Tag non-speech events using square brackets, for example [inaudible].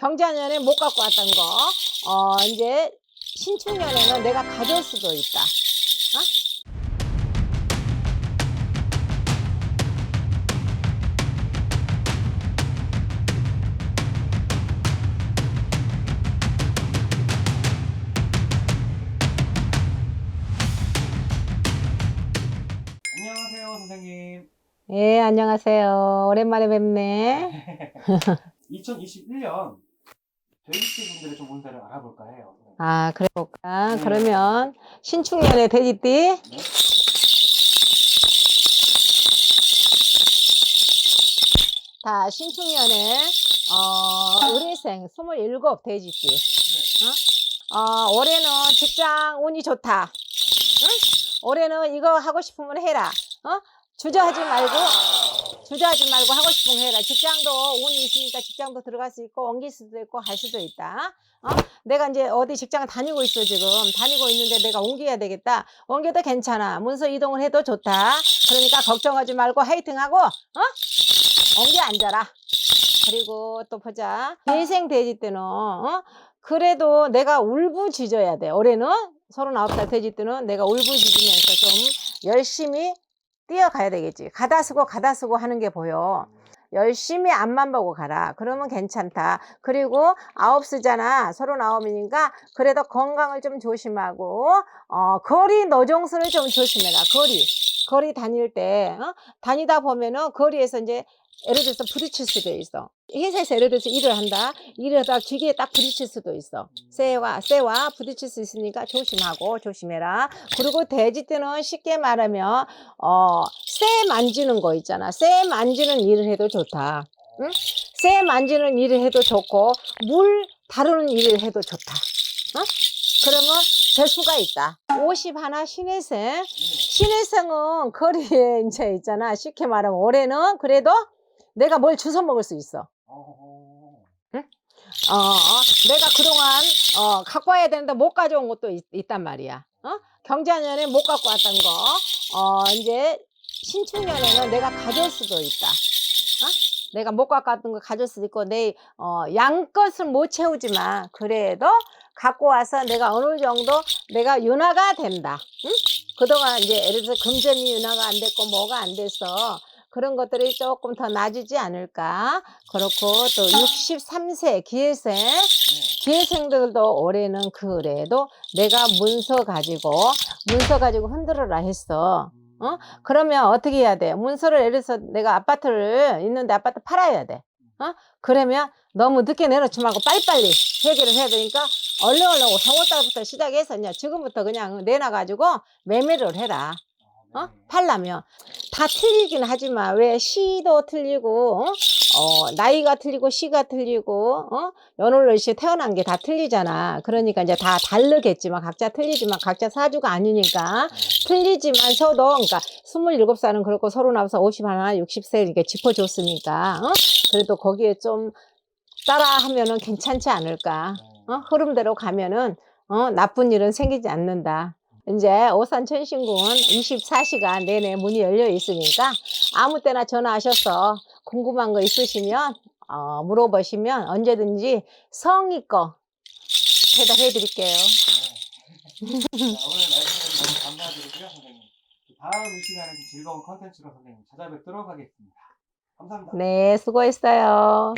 경자년에 못 갖고 왔던 거, 어, 이제 신축년에는 내가 가져올 수도 있다. 안녕하세요, 선생님. 예, 안녕하세요. 오랜만에 뵙네. [laughs] 2021년 돼지띠 분들의 좀 운세를 알아볼까 해요. 선생님. 아, 그래 볼까? 네. 그러면 신축년에 돼지띠. 네. 다 신축년에 어, 의뢰생 27 돼지띠. 네. 어, 올해는 직장 운이 좋다. 응? 올해는 이거 하고 싶으면 해라. 어? 주저하지 말고, 주저하지 말고 하고 싶은 거 해라. 직장도 운이 있으니까 직장도 들어갈 수 있고, 옮길 수도 있고, 갈 수도 있다. 어? 내가 이제 어디 직장을 다니고 있어, 지금. 다니고 있는데 내가 옮겨야 되겠다. 옮겨도 괜찮아. 문서 이동을 해도 좋다. 그러니까 걱정하지 말고 화이팅하고, 어? 옮겨 앉아라. 그리고 또 보자. 인생 돼지 때는, 어? 그래도 내가 울부짖어야 돼. 올해는 39살 돼지 때는 내가 울부짖으면서 좀 열심히 뛰어가야 되겠지. 가다 쓰고 가다 쓰고 하는 게 보여. 열심히 앞만 보고 가라. 그러면 괜찮다. 그리고 아홉 쓰잖아. 서른 아홉이니까 그래도 건강을 좀 조심하고 어 거리 노정수를 좀 조심해라. 거리 거리 다닐 때 어? 다니다 보면은 거리에서 이제 예를 들어서 부딪힐 수도 있어. 회사에서 예를 들어서 일을 한다. 일을 하다가 기계에 딱 부딪힐 수도 있어. 쇠와, 쇠와 부딪힐 수 있으니까 조심하고 조심해라. 그리고 돼지 때는 쉽게 말하면, 어, 쇠 만지는 거 있잖아. 쇠 만지는 일을 해도 좋다. 응? 쇠 만지는 일을 해도 좋고, 물 다루는 일을 해도 좋다. 어? 그러면 재수가 있다. 50 하나 신혜생. 신혜생은 거리에 [laughs] 이제 있잖아. 쉽게 말하면 올해는 그래도 내가 뭘 주워 먹을 수 있어. 어, 어, 어, 내가 그동안 어, 갖고 와야 되는데 못 가져온 것도 있, 단 말이야. 어? 경자년에 못 갖고 왔던 거, 어, 이제 신축년에는 내가 가져올 수도 있다. 어? 내가 못 갖고 왔던 거 가져올 수도 있고, 내, 어, 양것을 못 채우지만, 그래도 갖고 와서 내가 어느 정도 내가 윤화가 된다. 응? 그동안 이제 예를 들어서 금전이 윤화가 안 됐고, 뭐가 안 돼서, 그런 것들이 조금 더 나아지지 않을까. 그렇고 또 63세 기회생, 네. 기회생들도 올해는 그래도 내가 문서 가지고, 문서 가지고 흔들어라 했어. 어? 그러면 어떻게 해야 돼? 문서를 예를 들어서 내가 아파트를 있는데 아파트 팔아야 돼. 어? 그러면 너무 늦게 내놓지 말고 빨리빨리 해결을 해야 되니까 얼른 얼른 3월달부터 시작해서 그냥 지금부터 그냥 내놔가지고 매매를 해라. 어? 팔라면 다 틀리긴 하지만 왜 시도 틀리고 어? 어, 나이가 틀리고 시가 틀리고 어? 연월월시 태어난 게 다 틀리잖아. 그러니까 이제 다 다르겠지만 각자 틀리지만 각자 사주가 아니니까 틀리지만서도 그러니까 27살은 그렇고 39살, 50 하나, 60세 이렇게 짚어줬으니까 어? 그래도 거기에 좀 따라 하면은 괜찮지 않을까. 어? 흐름대로 가면은 어? 나쁜 일은 생기지 않는다. 이제 오산 천신궁은 24시간 내내 문이 열려 있으니까 아무 때나 전화하셔서 궁금한 거 있으시면 어, 물어보시면 언제든지 성의껏 대답해 드릴게요. 자, 오늘 말씀 너무 감사드리고요, 선생님. 다음 이 시간에 좀 즐거운 컨텐츠로 선생님 찾아뵙도록 하겠습니다. 감사합니다. 네, 수고했어요.